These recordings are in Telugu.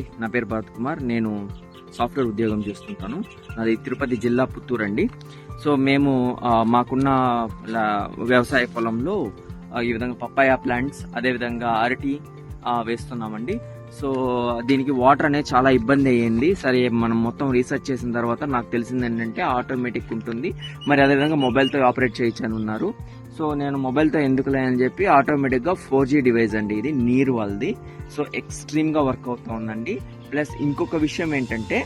అండి. నా పేరు భరత్ కుమార్. నేను సాఫ్ట్వేర్ ఉద్యోగం చేస్తుంటాను. నాది తిరుపతి జిల్లా పుత్తూరు అండి. సో మేము మాకున్న వ్యవసాయ పొలంలో ఈ విధంగా పప్పాయ ప్లాంట్స్ అదేవిధంగా అరటి వేస్తున్నామండి. సో దీనికి వాటర్ అనేది చాలా ఇబ్బంది అయ్యింది. సరే మనం మొత్తం రీసెర్చ్ చేసిన తర్వాత నాకు తెలిసింది ఏంటంటే ఆటోమేటిక్ ఉంటుంది. మరి అదేవిధంగా మొబైల్తో ఆపరేట్ చేయొచ్చు అని ఉన్నారు. సో నేను మొబైల్తో ఎందుకులే అని చెప్పి ఆటోమేటిక్గా ఫోర్ జీ డివైస్ అండి ఇది నీరు వాళ్ళది. సో ఎక్స్ట్రీమ్గా వర్క్ అవుతూ ఉందండి. ప్లస్ ఇంకొక విషయం ఏంటంటే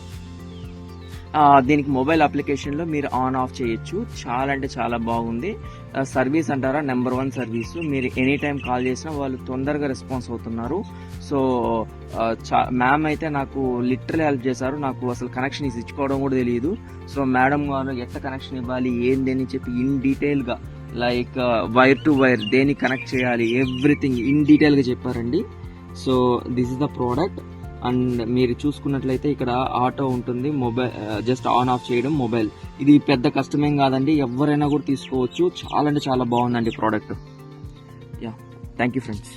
దీనికి మొబైల్ అప్లికేషన్లో మీరు ఆన్ ఆఫ్ చేయొచ్చు. చాలా అంటే చాలా బాగుంది. సర్వీస్ అంటారా? నెంబర్ వన్ సర్వీస్ మీరు ఎనీ టైం కాల్ చేసినా వాళ్ళు తొందరగా రెస్పాన్స్ అవుతున్నారు. సో చా- మ్యామ్ అయితే నాకు లిటరల్ హెల్ప్ చేశారు. నాకు అసలు కనెక్షన్ ఇచ్చుకోవడం కూడా తెలియదు. సో మేడం గారు ఎట్లా కనెక్షన్ ఇవ్వాలి? ఏంది అని చెప్పి ఇన్ డీటెయిల్గా లైక్ వైర్ టు వైర్ దేని కనెక్ట్ చేయాలి? ఎవ్రీథింగ్ ఇన్ డీటెయిల్గా చెప్పారండి. So this is the product and మీరు చూసుకున్నట్లయితే ఇక్కడ ఆటో ఉంటుంది మొబైల్ జస్ట్ ఆన్ ఆఫ్ చేయడం మొబైల్. ఇది పెద్ద కష్టమేం కాదండి ఎవరైనా కూడా తీసుకోవచ్చు. చాలా అంటే చాలా బాగుందండి product yeah thank you friends